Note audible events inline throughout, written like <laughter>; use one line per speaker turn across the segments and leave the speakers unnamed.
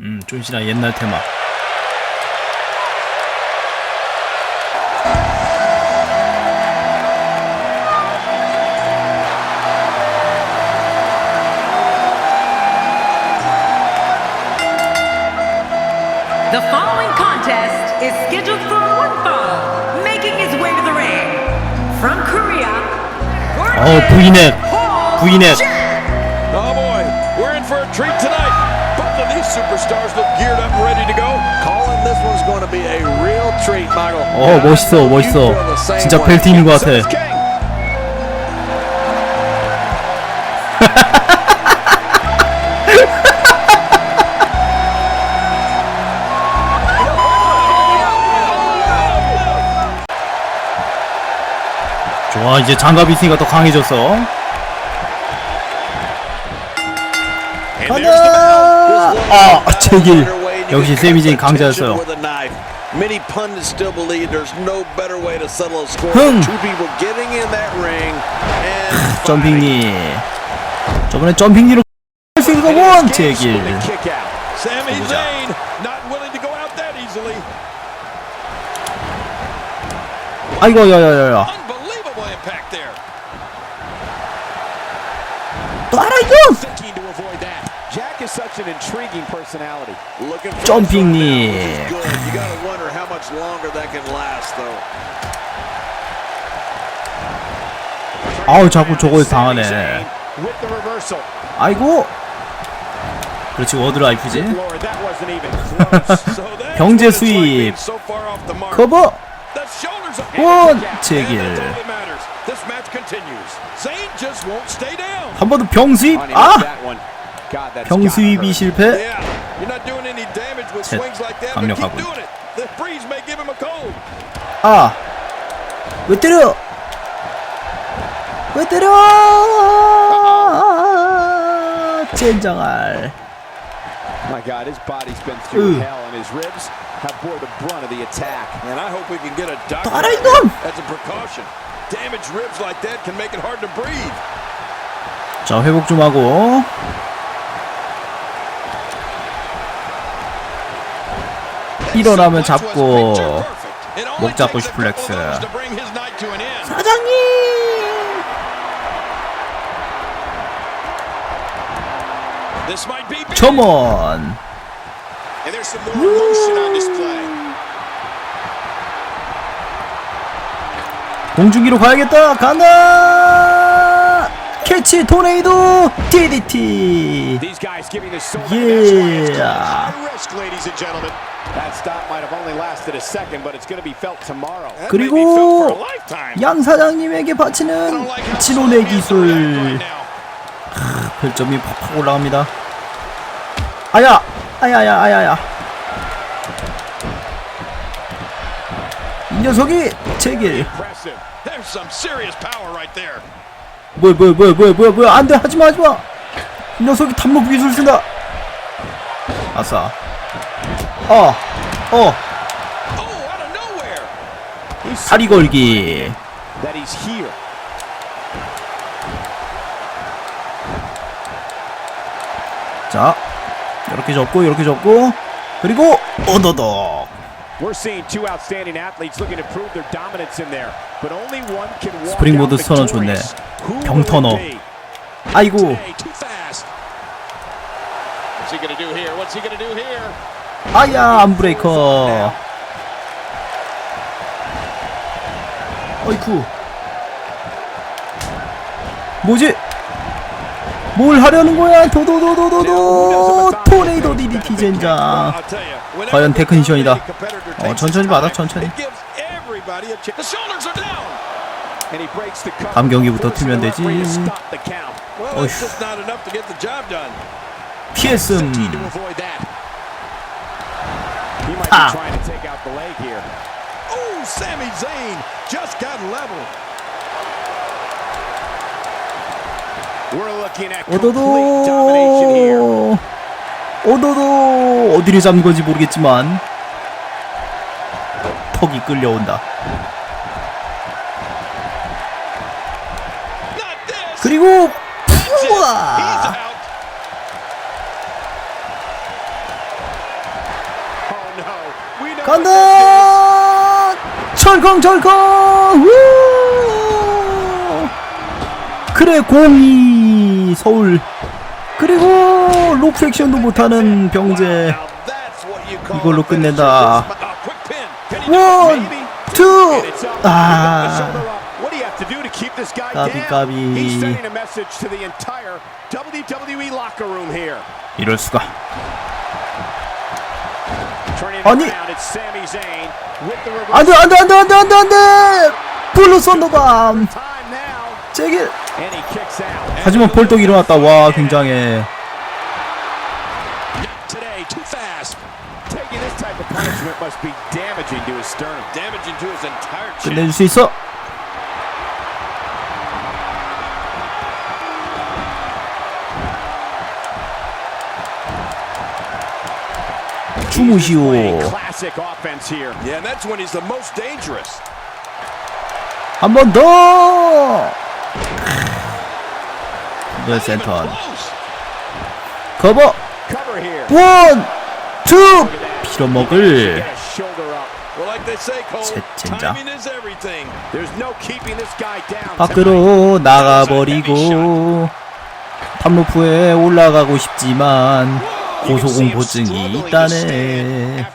음, 존시나 옛날 테마.
The following contest is scheduled for one fall, making his way to the ring. From Korea,
어, V넥. V넥.
Oh boy, we're in for a treat tonight. Superstars look geared up and ready to go.
Calling this one's going to be a real treat, Michael.
어, 멋있어, 멋있어. 진짜 벨트 있는 것 같아. 좋아, 이제 장갑이 있으니까 더 강해졌어.
And there's the bell.
아, 제길. 역시 세미진 강자였어요.
with a knife. Many pundits still believe there's no better way to settle a score
흥.
than two people getting in that ring and fighting.
점핑리. 저번에 할수 있는 거원 제길.
Kick out. Sami
가보자.
Zayn not willing to go out that easily.
아이고, 야야야야.
Unbelievable impact there.
또 알아 이거?
thinking to avoid that. Jack is such an intriguing personality.
Looking for
점핑
a throw
니.
down, which is good. You got to wonder how much longer that can last, though.
아우 자꾸 저거에 당하네. 아이고. 그렇지 워드 라이프지.
So that's
경제 수입. 커버. 원 제길. 한번더 병수입. 아.
Hurt.
실패. 셋. 강력하군. 아. 왜 때려? 왜 때려? 젠장할.
My God, his body's been through
Ooh.
hell, and his ribs have bore the brunt of the attack.
And I hope we can get a doctor
알아
out
이건.
there as a precaution. Damaged ribs like that can make it hard to breathe.
자 회복 좀 하고. 일어나면 잡고 목 잡고 슈플렉스. 사장님.
This might be big.
점원.
And there's some more emotion on display.
공중기로 가야겠다. 간다. 캐치 토네이도 DDT.
So
Yeah.
High risk, ladies and gentlemen. That stop might have only lasted a second, but it's going to be felt tomorrow.
That may be felt for a
그리고. 양 사장님에게 바치는
reacting
기술.
now.
별점이 팍팍 올라갑니다. 아야, 아야야, 아야야. 이 녀석이 제길. 뭐야, 뭐야, 뭐야, 뭐야, 뭐야, 뭐야, 안돼, 하지마, 하지마. 이 녀석이 탐목 기술 쓴다. 아싸. 어, 어,
Oh,
다리 걸기. 자, 이렇게 접고, 이렇게 접고, 그리고 오도독.
We're seeing two outstanding athletes looking to prove their dominance in there, but only one can walk
스프링보드 선언 좋네.
victorious. Who
병
will
터너.
it be?
아이고.
What's he gonna do here? What's he gonna do here?
아야, 안 브레이커. 어이쿠. 뭐지? 뭘 하려는 거야? 도도도도도도 토네이도 DDT 젠장. 과연 테크니션이다. 어, 천천히 받아, 천천히. 다음 경기부터 틀면 되지. 어휴. 피했음.
Need to avoid that. He might
Ah.
be trying to take out the leg here.
Oh, Sami Zayn just got level.
We're looking at complete domination here.
오도도. 오도도. 어디를 잡는 건지 모르겠지만 턱이 끌려온다. 그리고 우와. 간다! 철컹 철컹! 우! 그래 공이 서울. 그리고 로프렉션도 못하는 병재. 이걸로 끝낸다. 원투아. 까비 까비. 이럴 수가. 아니. 안돼 안돼 안돼 안돼 안돼 안돼. 블루 선더밤 제길 하지만 벌떡 일어났다. 와 굉장해. 끝내줄 수 있어? 숨으시오. 한 번 더.
늘
센터. 커버. 원, 투. 피로 먹을.
채팅자
밖으로 나가버리고 탑로프에 올라가고 싶지만 고소공포증이 있다네.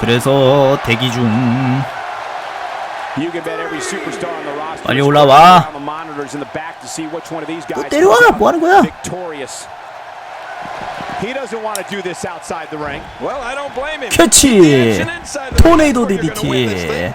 그래서 대기 중. 빨리 올라와. 또 때려와. 뭐 하는 거야? 캐치. 토네이도 DDT.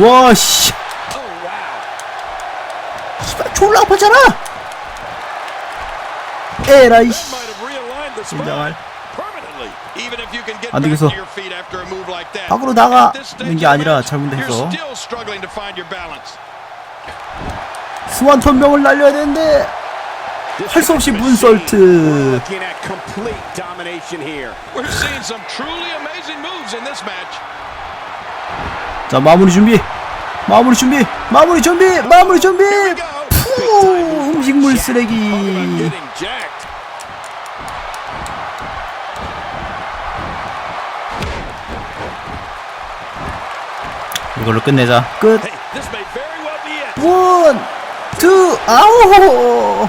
와, 씨. 씨발, 졸라 아파잖아! 에라이, 씨. 진정할. 안 되겠어. 밖으로 나가는 게 아니라
잘못해서.
스완 천병을 날려야 되는데 할수 없이 문설트. 자 마무리 준비 마무리 준비 마무리 준비 마무리 준비. 푸 음식물 쓰레기. 이걸로 끝내자 끝
Hey, this may very well be it.
원, 투, 아우.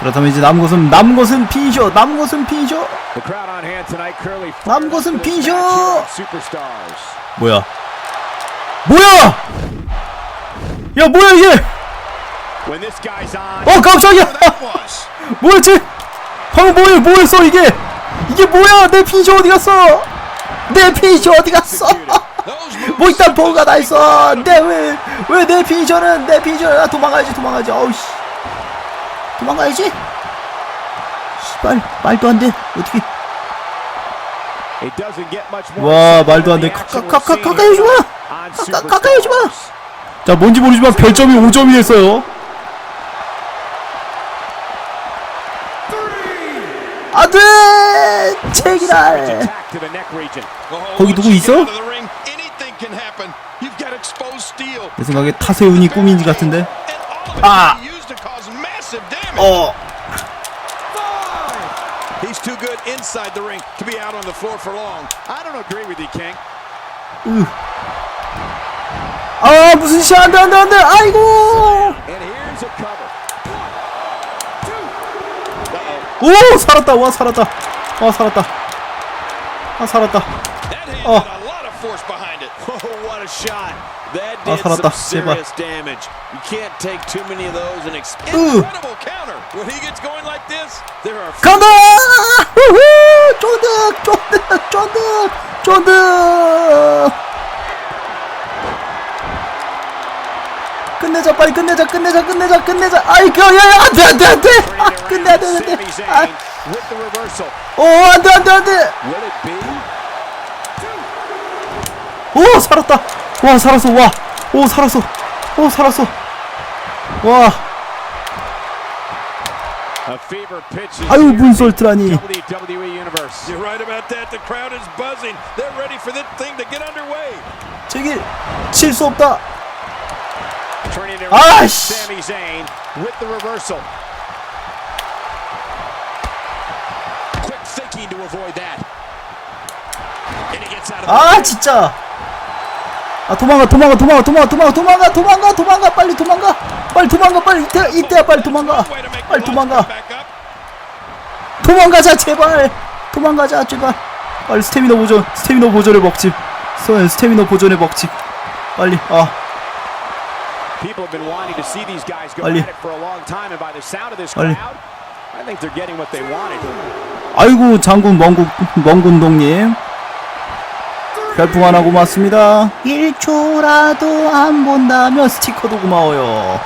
그렇다면 이제 남은 것은 남은 것은 피니셔, 남은 것은 피니셔.
The crowd on hand tonight, Curly.
남 것은 피니셔.
Superstars.
뭐야? 뭐야? 야 뭐야 이게? 어 깜짝이야. <laughs> 뭐였지? 방금 뭐야 뭐였어 이게? 이게 뭐야? 내 피니셔 어디 갔어? 내 피니셔 어디 갔어? 뭐 일단 보고가 다 있어. 내왜왜 내 피니셔는 내 피니셔 아, 도망가야지 도망가야지. 어우 씨. 도망가야지. 씨발 말도 안 돼. 어떻게? 와 말도 안 돼. 가까 가까이 오지 마. 가까 가까이 오지 마. 자 뭔지 모르지만 별점이 5점이 됐어요. 안돼.
Oh,
거기 누구 있어? 내 생각에 타세운이 꿈인지 같은데.
And
어.
He's too good inside the ring to be out on the floor for long.
I don't agree with you, King.
아 무슨 씨 안돼 안돼 안돼 아이고
And here's a cover.
오 살았다 와 살았다 와 살았다 아 살았다
That hand
Oh.
had a lot of force behind it. <laughs>
Oh, what a shot. That
아, 살았다. 제발.
serious damage. You can't take too many of those and expect.
으
Incredible counter. When he gets going like this, there are
간다 후후 쫀득 쫀득 쫀득 쫀득 빨리 끝내자 끝내자 끝내자 끝내자 아이고 야야 안돼 안돼 안돼 아 끝내야 되는데 아. 오 안돼 안돼 안돼? 오 살았다 와 살았어. 와 오 살았어. 오 살았어. 와. 아유 문솔트라니. 제길 칠 수 없다.
아씨.
아 진짜. 아 도망가 도망가 도망가 도망가 도망가 도망가 도망가 도망가 빨리 도망가 빨리 도망가 빨리 이때 이때야 빨리 도망가 빨리 도망가. 도망가자 제발 도망가자 제발 빨리 스태미너 보존 스태미너 보존의 법칙 스- 스태미너 보존의 법칙 빨리 아
People have been wanting to see these guys go
빨리.
at it for a long time, and by the sound of this
빨리.
crowd, I think they're getting what they wanted.
아이고 장군 멍군 멍군동님 별풍 하나 고맙습니다 1초라도 안 본다면 스티커도 고마워요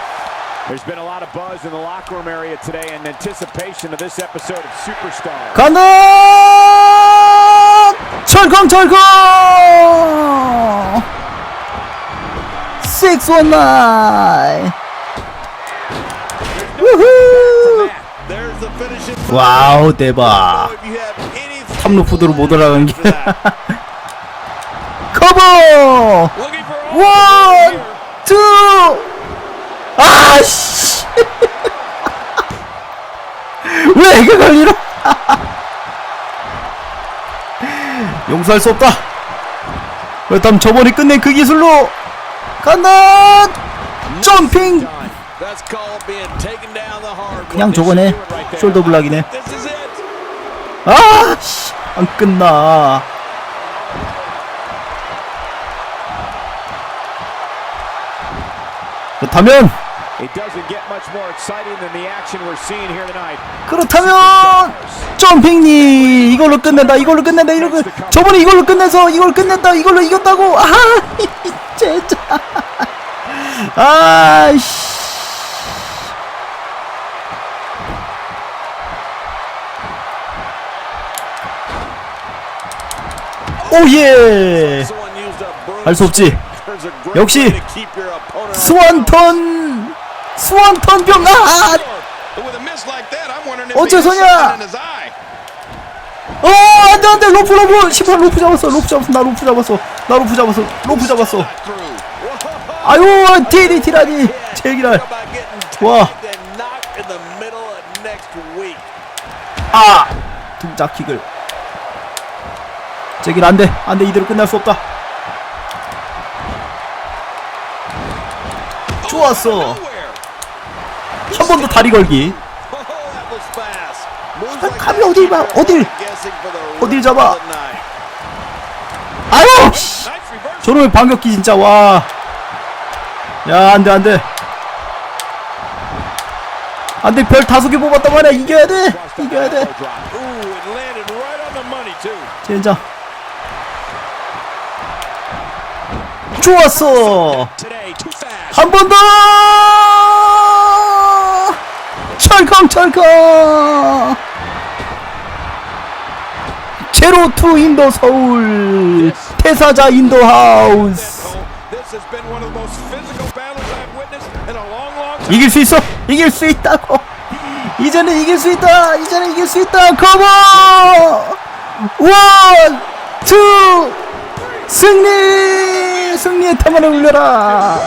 There's been a lot of buzz in the locker room area today in anticipation of this episode of Superstar.
간다 철컹 철컹 619 우후. 와우 대박 탑로푸드로 못 올라간 게. 커버 원. 투, 아 씨. 왜 이게 걸리나? 용서할 수 없다. 그렇다면 저번에 끝낸 그 기술로 간다. 점핑. 그냥 저거네. 숄더 블락이네.
It.
아씨, 안 끝나. 그렇다면. 그렇다면 점핑님 이걸로 끝낸다 이걸로 끝낸다 이걸로 끝- 저번에 이걸로 끝내서 이걸 끝냈다 이걸로 이겼다고 아 진짜 아씨 오예
Someone used a broom
할수 없지 역시 스완턴 스완턴 병아 어째서냐? 어 안돼 안돼 로프 로프 18 로프 잡았어 로프 잡았어 나 로프 잡았어 나 로프 잡았어 로프 잡았어. 아유 DDT라니 제기랄
How about getting
와.
tagged and knocked in the middle of next week?
아 등짝킥을 제길 안돼 안돼 이대로 끝날 수 없다 좋았어. 한 번 더 다리 걸기
Oh,
아, 감이 어딜 봐, 어딜. 어딜 잡아. 아유. 저놈의 반격기 진짜 와 야 안돼 안돼 안돼 별 다섯 개 뽑았단 말이야 이겨야 돼 이겨야 돼. 젠장 좋았어. 한 번 더! 철컹 철컹! 제로 투 인도 서울 태사자 인도 하우스. 이길 수 있어 이길 수 있다고 이제는 이길 수 있다 이제는 이길 수 있다 커버 원 투 승리 승리의 태만을 울려라